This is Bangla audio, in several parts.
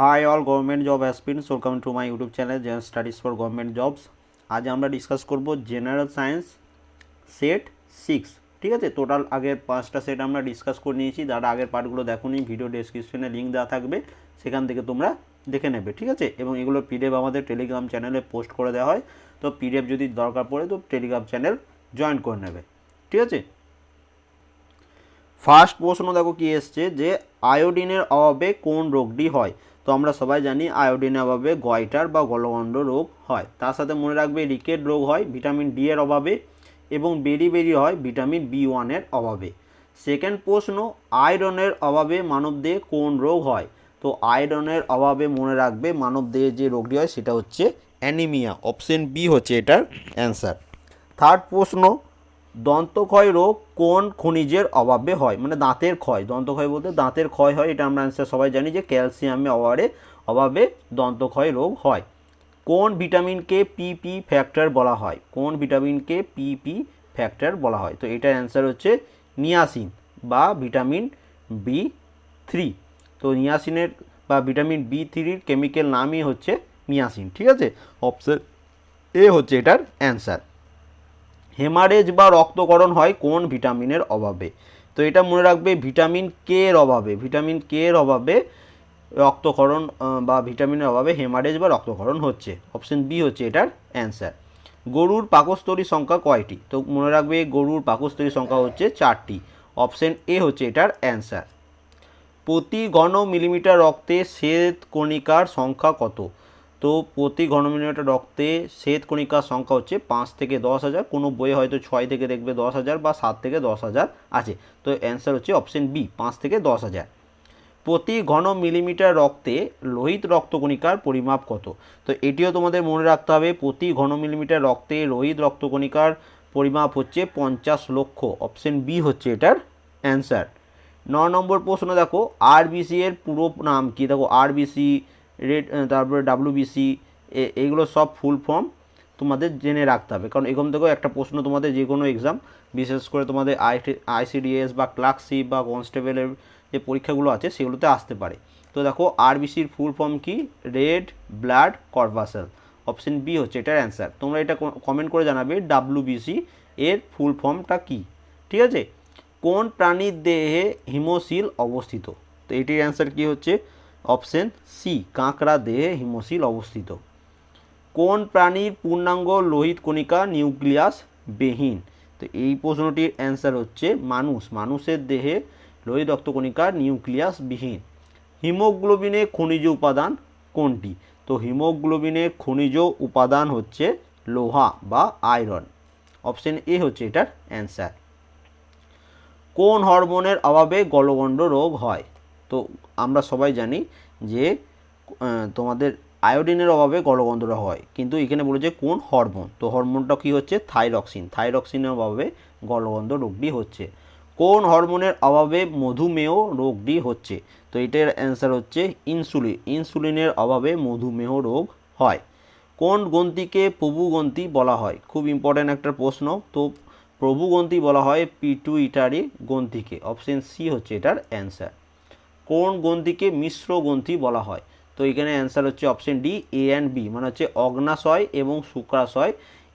Hi all government job aspirants welcome to my YouTube channel general studies for government jobs আজ আমরা ডিসকাস করব জেনারেল সায়েন্স সেট সিক্স ঠিক আছে? টোটাল আগের পাঁচটা সেট আমরা ডিসকাস করে নিয়েছি। যারা আগের পার্টগুলো দেখোনি ভিডিও ডেসক্রিপশনে লিঙ্ক দেওয়া থাকবে। সেখান থেকে তোমরা দেখে নেবে, ঠিক আছে? এবং এগুলো পিডিএফ আমাদের টেলিগ্রাম চ্যানেলে পোস্ট করে দেওয়া হয়। তো পিডিএফ যদি দরকার পড়ে, তো টেলিগ্রাম চ্যানেল জয়েন করে নেবে। ঠিক আছে? ফার্স্ট প্রশ্ন দেখো কি এসছে যে আয়োডিনের অভাবে কোন রোগটি হয়? তো আমরা সবাই জানি আয়োডিনের অভাবে গয়টার বা গলগণ্ড রোগ হয়। তার সাথে মনে রাখবে রিকেট রোগ হয়, ভিটামিন ডি এর অভাবে এবং বেরি বেরি হয়, ভিটামিন বি ওয়ানের অভাবে। সেকেন্ড প্রশ্ন, আয়রনের অভাবে মানবদেহে কোন রোগ হয়? তো আয়রনের অভাবে মনে রাখবে মানবদেহে যে রোগটি হয় সেটা হচ্ছে অ্যানিমিয়া, অপশন বি হচ্ছে এটার অ্যান্সার। থার্ড প্রশ্ন দন্তক্ষয় রোগ কোন খনিজের অভাবে হয়? মানে দাঁতের ক্ষয়। দন্তক্ষয় বলতে দাঁতের ক্ষয় হয়, এটা আমরা অ্যান্সার সবাই জানি যে ক্যালসিয়ামের অভাবে অভাবে দন্তক্ষয় রোগ হয়। কোন ভিটামিনকে পিপি ফ্যাক্টর বলা হয়? কোন ভিটামিনকে পিপি ফ্যাক্টর বলা হয়? তো এটার অ্যান্সার হচ্ছে নিয়াসিন বা ভিটামিন বি থ্রি তো নিয়াসিনের বা ভিটামিন বি থ্রির কেমিক্যাল নামই হচ্ছে নিয়াসিন, ঠিক আছে? অপশন এ হচ্ছে এটার অ্যান্সার হেমারেজ বা রক্তকরণ হয় কোন ভিটামিনের অভাবে? তো এটা মনে রাখবে ভিটামিন কে এর অভাবে, ভিটামিন কে এর অভাবে রক্তকরণ বা ভিটামিনের অভাবে হেমারেজ বা রক্তকরণ হচ্ছে। অপশন বি হচ্ছে এটার অ্যান্সার। গরুর পাকস্থলী সংখ্যা কয়টি? তো মনে রাখবে গরুর পাকস্থলী সংখ্যা হচ্ছে চারটি। অপশন এ হচ্ছে এটার অ্যান্সার। প্রতি ঘন মিলিমিটার রক্তে শ্বেত কণিকার সংখ্যা কত? তো প্রতি ঘন মিলিমিটার রক্তে শ্বেত কণিকার সংখ্যা হচ্ছে পাঁচ থেকে দশ হাজার। কোনো বইয়ে হয়তো ছয় থেকে দেখবে দশ হাজার বা সাত থেকে দশ হাজার আছে। তো অ্যান্সার হচ্ছে অপশন বি পাঁচ থেকে দশ হাজার। প্রতি ঘন মিলিমিটার রক্তে লোহিত রক্তকণিকার পরিমাপ কত? তো এটিও তোমাদের মনে রাখতে হবে, প্রতি ঘন মিলিমিটার রক্তে লোহিত রক্তকণিকার পরিমাপ হচ্ছে পঞ্চাশ লক্ষ। অপশন বি হচ্ছে এটার অ্যান্সার ন নম্বর প্রশ্ন দেখো আরবিসি এর পুরো নাম কি? দেখো আরবিসি রেড তারপরে ডাব্লিউবিসি এইগুলো সব ফুল ফর্ম তোমাদের জেনে রাখতে হবে। কারণ এরকম থেকেও একটা প্রশ্ন তোমাদের যে কোনো এক্সাম বিশেষ করে তোমাদের আইসিডিএস বা ক্লার্কশিপ বা কনস্টেবলের যে পরীক্ষাগুলো আছে, সেগুলোতে আসতে পারে। তো দেখো আরবিসির ফুল ফর্ম কি? Red blood corpuscle option B হচ্ছে এটার অ্যান্সার তোমরা এটা কমেন্ট করে জানাবে ডাব্লিউবিসি এর ফুল ফর্মটা কি। ঠিক আছে? কোন প্রাণীর দেহে হিমোসিল অবস্থিত? তো এটির অ্যান্সার কি হচ্ছে? অপশন সি, কাঁকড়া দেহে হিমোসিল অবস্থিত। কোন প্রাণীর পূর্ণাঙ্গ লোহিত কণিকা নিউক্লিয়াস বেহীন? তো এই প্রশ্নটির অ্যান্সার হচ্ছে মানুষ। মানুষের দেহে লোহিত রক্তকণিকা নিউক্লিয়াস বিহীন। হিমোগ্লোবিনে খনিজ উপাদান কোনটি? তো হিমোগ্লোবিনের খনিজ উপাদান হচ্ছে লোহা বা আয়রন। অপশন এ হচ্ছে এটার অ্যান্সার। কোন হরমোনের অভাবে গলগণ্ড রোগ হয়? তো আমরা সবাই জানি যে তোমাদের আয়োডিনের অভাবে রোগ হয়। কিন্তু এখানে বলেছে কোন হরমোন? তো হরমোনটা কি হচ্ছে? থাইরক্সিন। থাইরক্সিনের অভাবে গলগণ্ড রোগটি হচ্ছে। কোন হরমোনের অভাবে মধুমেহ রোগটি হচ্ছে? তো এটার অ্যান্সার হচ্ছে ইনসুলিন। ইনসুলিনের অভাবে মধুমেহ রোগ হয়। কোন গ্রন্থিকে প্রভুগ্রন্থি বলা হয়? খুব ইম্পর্ট্যান্ট একটা প্রশ্ন। তো প্রভুগ্রন্থি বলা হয় পিটুইটারি গ্রন্থিকে। অপশন সি হচ্ছে এটার অ্যান্সার কোন গ্রন্থিকে মিশ্র গ্রন্থি বলা হয়? তো এখানে অ্যান্সার হচ্ছে option D A and B মানে হচ্ছে অগ্নাশয় এবং শুক্রাশয়।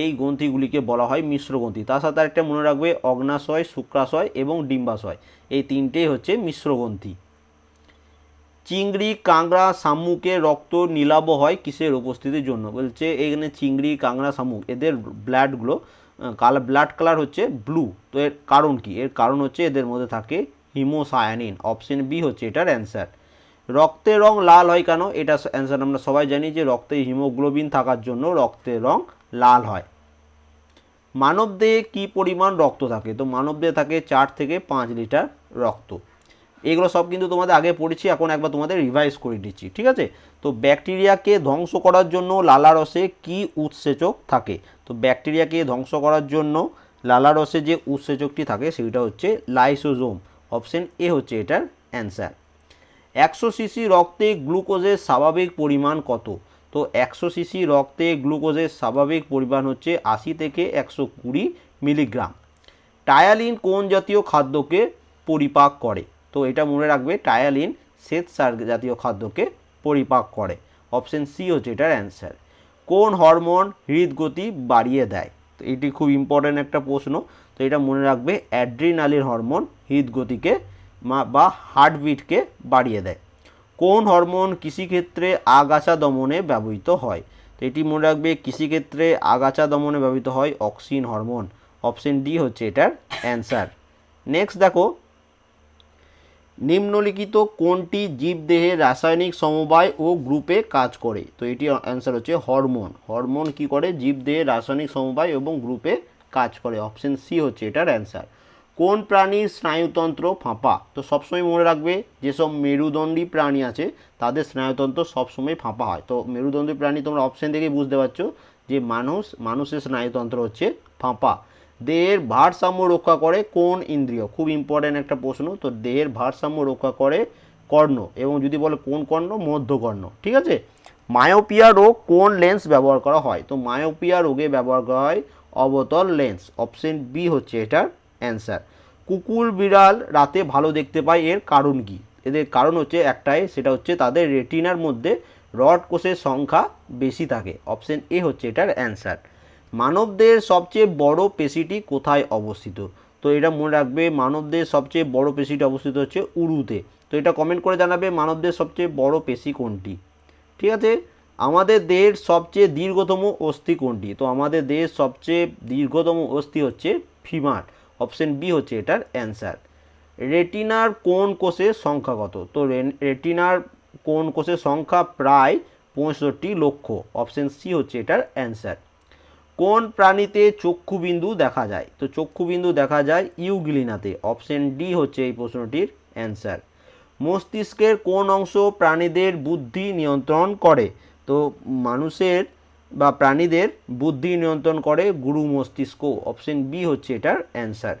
এই গ্রন্থিগুলিকে বলা হয় মিশ্র গ্রন্থি। তার সাথে একটা মনে রাখবে, অগ্নাশয়, শুক্রাশয় এবং ডিম্বাশয়। এই তিনটেই হচ্ছে মিশ্র গ্রন্থি। চিংড়ি, কাঁকড়া শামুকের রক্ত নীলাভ হয় কিসের উপস্থিতির জন্য? বলছে এখানে চিংড়ি, কাঁকড়া, শামুক, এদের ব্লাডগুলো কালার ব্লাড কালার হচ্ছে ব্লু তো এর কারণ কি? এর কারণ হচ্ছে এদের মধ্যে থাকে হিমোসায়ানিন, অপশন বি হচ্ছে এটার অ্যান্সার। রক্তের রং লাল হয় কেন? এটা অ্যান্সার আমরা সবাই জানি যে রক্তে হিমোগ্লোবিন থাকার জন্য রক্তের রং লাল হয়। মানবদেহে কী পরিমাণ রক্ত থাকে? তো মানবদেহে থাকে চার থেকে পাঁচ লিটার রক্ত। এগুলো সব কিন্তু তোমাদের আগে পড়েছি, এখন একবার তোমাদের রিভাইজ করে দিচ্ছি, ঠিক আছে? তো ব্যাকটেরিয়াকে ধ্বংস করার জন্য লালারসে কি উৎসেচক থাকে? তো ব্যাকটেরিয়াকে ধ্বংস করার জন্য লালারসে যে উৎসেচকটি থাকে, সেটা হচ্ছে লাইসোজোম। অপশন এ হচ্ছে এটার অ্যান্সার। একশো সিসি রক্তে গ্লুকোজের স্বাভাবিক পরিমাণ কত? তো একশো সিসি রক্তে গ্লুকোজের স্বাভাবিক পরিমাণ হচ্ছে আশি থেকে একশো কুড়ি মিলিগ্রাম। টায়ালিন কোন জাতীয় খাদ্যকে পরিপাক করে? তো এটা মনে রাখবে, টায়ালিন শ্বেত সার জাতীয় খাদ্যকে পরিপাক করে। অপশন সি হচ্ছে এটার অ্যান্সার। কোন হরমোন হৃদগতি বাড়িয়ে দেয়? তো এটি খুব ইম্পর্ট্যান্ট একটা প্রশ্ন। তো এটা মনে রাখবে অ্যাড্রিনালিন হরমোন হৃদগতিকে বা হার্টবিটকে বাড়িয়ে দেয়। কোন হরমোন কৃষিক্ষেত্রে আগাছা দমনে ব্যবহৃত হয়? তো এটি মনে রাখবে, কৃষিক্ষেত্রে আগাছা দমনে ব্যবহৃত হয় অক্সিন হরমোন অপশন ডি হচ্ছে এটার অ্যান্সার নেক্সট দেখো নিম্নলিখিত কোনটি জীবদেহে রাসায়নিক সমবায় ও গ্রুপে কাজ করে? তো এটি অ্যান্সার হচ্ছে হরমোন। হরমোন কি করে? জীবদেহে রাসায়নিক সমবায় এবং গ্রুপে কাজ করে। অপশন সি হচ্ছে এটার অ্যান্সার কোন প্রাণীর স্নায়ুতন্ত্র ফাঁপা? তো সবসময় মনে রাখবে, যেসব মেরুদণ্ডী প্রাণী আছে, তাদের স্নায়ুতন্ত্র সবসময় ফাঁপা হয়। তো মেরুদণ্ডী প্রাণী তোমরা অপশন থেকেই বুঝতে পারছ যে মানুষ, মানুষের স্নায়ুতন্ত্র হচ্ছে ফাঁপা। দেহের ভারসাম্য রক্ষা করে কোন ইন্দ্রিয়? খুব ইম্পর্ট্যান্ট একটা প্রশ্ন। তো দেহের ভারসাম্য রক্ষা করে কর্ণ এবং যদি বলে কোন কর্ণ? মধ্যকর্ণ। ঠিক আছে? মায়োপিয়া রোগ কোন লেন্স ব্যবহার করা হয়? তো মায়োপিয়া রোগে ব্যবহার করা হয় অবতল লেন্স অপশন বি হচ্ছে এটার অ্যান্সার কুকুর, বিড়াল রাতে ভালো দেখতে পায়, এর কারণ কি? এদের কারণ হচ্ছে একটাই, সেটা হচ্ছে তাদের রেটিনার মধ্যে রড কোষের সংখ্যা বেশি থাকে। অপশন এ হচ্ছে এটার অ্যান্সার মানবদের সবচেয়ে বড় পেশিটি কোথায় অবস্থিত? তো এটা মনে রাখবে, মানবদের সবচেয়ে বড় পেশিটি অবস্থিত হচ্ছে উরুতে। তো এটা কমেন্ট করে জানাবে মানবদের সবচেয়ে বড় পেশি কোনটি? ঠিক আছে? আমাদের দেহের সবচেয়ে দীর্ঘতম অস্থি কোনটি? তো আমাদের দেহের সবচেয়ে দীর্ঘতম অস্থি হচ্ছে ফিমার। অপশন বি হচ্ছে এটার অ্যান্সার। রেটিনার কোন কোষের সংখ্যা কত তো রেটিনার কোন কোষের সংখ্যা প্রায় পঁয়ষট্টি লক্ষ। অপশন সি হচ্ছে এটার অ্যান্সার। কোন প্রাণীতে চক্ষুবিন্দু দেখা যায়? তো চক্ষুবিন্দু দেখা যায় ইউগ্লিনাতে। অপশন ডি হচ্ছে এই প্রশ্নটির অ্যান্সার। মস্তিষ্কের কোন অংশ প্রাণীদের বুদ্ধি নিয়ন্ত্রণ করে? তো মানুষের বা প্রাণীদের বুদ্ধি নিয়ন্ত্রণ করে গুরু মস্তিষ্ক। অপশন বি হচ্ছে এটার অ্যান্সার।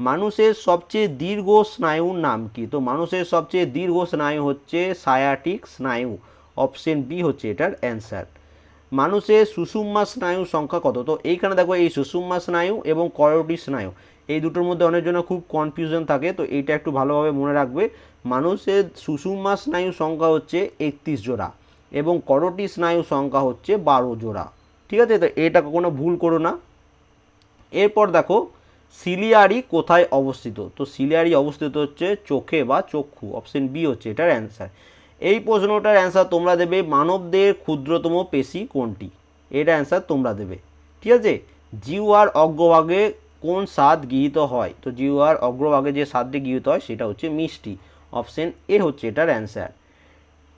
মানুষের সবচেয়ে দীর্ঘ স্নায়ুর নাম কি? তো মানুষের সবচেয়ে দীর্ঘ স্নায়ু হচ্ছে সায়াটিক স্নায়ু। অপশন বি হচ্ছে এটার অ্যান্সার। মানুষের সুষুম্মা স্নায়ু সংখ্যা কত? তো এইখানে দেখো এই সুষুম্মা স্নায়ু এবং করোটি স্নায়ু। এই দুটোর মধ্যে অনেকজনের খুব কনফিউশন থাকে, তো এইটা একটু ভালোভাবে মনে রাখবে। মানুষের সুষুম্মা স্নায়ু সংখ্যা হচ্ছে একত্রিশ জোড়া এবং করোটি স্নায়ু সংখ্যা হচ্ছে বারো জোড়া। ঠিক আছে? তো এটা কখনো ভুল করো না। এরপর দেখো সিলিয়ারি কোথায় অবস্থিত? তো সিলিয়ারি অবস্থিত হচ্ছে চোখে বা চক্ষু অপশন বি হচ্ছে এটার অ্যান্সার এই প্রশ্নটার অ্যান্সার তোমরা দেবে মানবদের ক্ষুদ্রতম পেশি কোনটি? এটা অ্যান্সার তোমরা দেবে। ঠিক আছে? জিওয়ার অগ্রভাগে কোন স্বাদ গৃহীত হয়? তো জিওয়ার অগ্রভাগে যে স্বাদটি গৃহীত হয়, সেটা হচ্ছে মিষ্টি। অপশন এ হচ্ছে এটার অ্যান্সার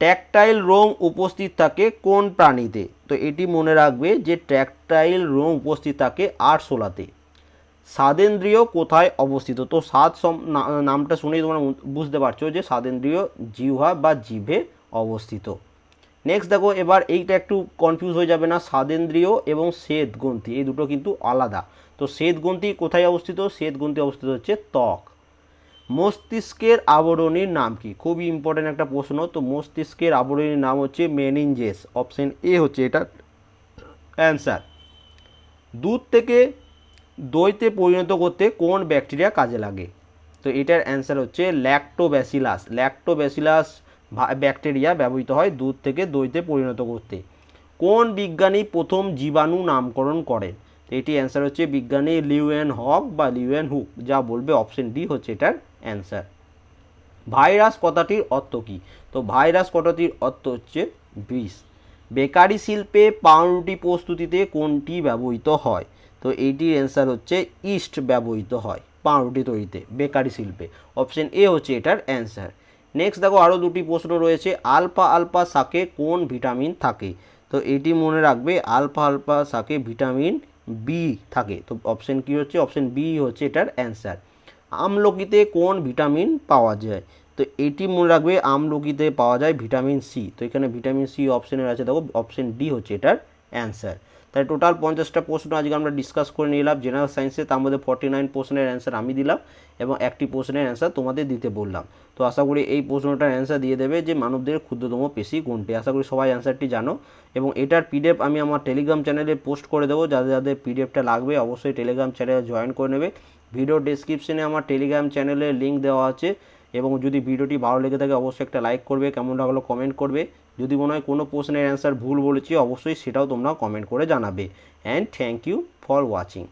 ট্যাকটাইল রোম উপস্থিত থাকে কোন প্রাণীতে? তো এটি মনে রাখবে যে ট্যাকটাইল রোম উপস্থিত থাকে আরশোলাতে। স্বাদেন্দ্রিয় কোথায় অবস্থিত? তো সম- নামটা শুনেই তোমরা বুঝতে পারছ যে স্বাদেন্দ্রিয় জিহ্বা বা জিভে অবস্থিত। নেক্সট দেখো, এবার এইটা একটু কনফিউজ হয়ে যাবে না। স্বাদেন্দ্রিয় এবং শ্বেত গ্রন্থি এই দুটো কিন্তু আলাদা। তো শ্বেত গ্রন্থি কোথায় অবস্থিত? শ্বেত গ্রন্থি অবস্থিত হচ্ছে ত্বক। মস্তিষ্কের আবরণীর নাম কি? খুবই ইম্পর্ট্যান্ট একটা প্রশ্ন। তো মস্তিষ্কের আবরণীর নাম হচ্ছে মেনিনজেস অপশন এ হচ্ছে এটা অ্যান্সার দুধ থেকে দইতে পরিণত করতে কোন ব্যাকটেরিয়া কাজে লাগে? তো এটার অ্যান্সার হচ্ছে ল্যাক্টোব্যাসিলাস ল্যাক্টোব্যাসিলাস ব্যাকটেরিয়া ব্যবহৃত হয় দুধ থেকে দইতে পরিণত করতে। কোন বিজ্ঞানী প্রথম জীবাণু নামকরণ করেন তো এটি অ্যান্সার হচ্ছে বিজ্ঞানী লিউয়েন হক বা লিউয়েন হুক, যা বলবে অপশন ডি হচ্ছে এটার অ্যান্সার। ভাইরাস কথাটির অর্থ কী? তো ভাইরাস কথাটির অর্থ হচ্ছে বিষ। বেকারি শিল্পে পাউরুটি প্রস্তুতিতে কোনটি ব্যবহৃত হয়? তো এইটির অ্যান্সার হচ্ছে ইস্ট ব্যবহৃত হয় পাউরুটি তৈরিতে, বেকারি শিল্পে। অপশন এ হচ্ছে এটার অ্যান্সার নেক্সট দেখো আরও দুটি প্রশ্ন রয়েছে আলফা আলফা শাকে কোন ভিটামিন থাকে? তো এটি মনে রাখবে আলফা আলফা শাকে ভিটামিন বি থাকে। তো অপশন কি হচ্ছে? অপশন বি হচ্ছে এটার অ্যান্সার আমলকিতে কোন ভিটামিন পাওয়া যায়? তো এটি মনে রাখবে, আমলকিতে পাওয়া যায় ভিটামিন সি তো এখানে ভিটামিন সি অপশনের আছে, দেখো অপশন ডি হচ্ছে এটার অ্যান্সার তাই টোটাল পঞ্চাশটা প্রশ্ন আজকে আমরা ডিসকাস করে নিলাম। জেনারেল সায়েন্সে তার মধ্যে ফর্টি নাইন প্রশ্নের অ্যান্সার আমি দিলাম এবং একটি প্রশ্নের অ্যান্সার তোমাদের দিতে বললাম। তো আশা করি এই প্রশ্নটার অ্যান্সার দিয়ে দেবে যে মানবদের ক্ষুদ্রতম পেশি কোনটি? আশা করি সবাই অ্যান্সারটি জানো। এবং এটার পিডিএফ আমি আমার টেলিগ্রাম চ্যানেলে পোস্ট করে দেবো। যাদের যাদের পিডিএফটা লাগবে অবশ্যই টেলিগ্রাম চ্যানেলে জয়েন করে নেবে। ভিডিও ডেসক্রিপশনে আমার টেলিগ্রাম চ্যানেলের লিঙ্ক দেওয়া আছে। এবং যদি ভিডিওটি ভালো লেগে থাকে অবশ্যই একটা লাইক করবে। কেমন লাগল কমেন্ট করবে। যদি মনে হয় কোনো প্রশ্নের অ্যান্সার ভুল বলেছি, অবশ্যই সেটাও তোমরা কমেন্ট করে জানাবে। And thank you for watching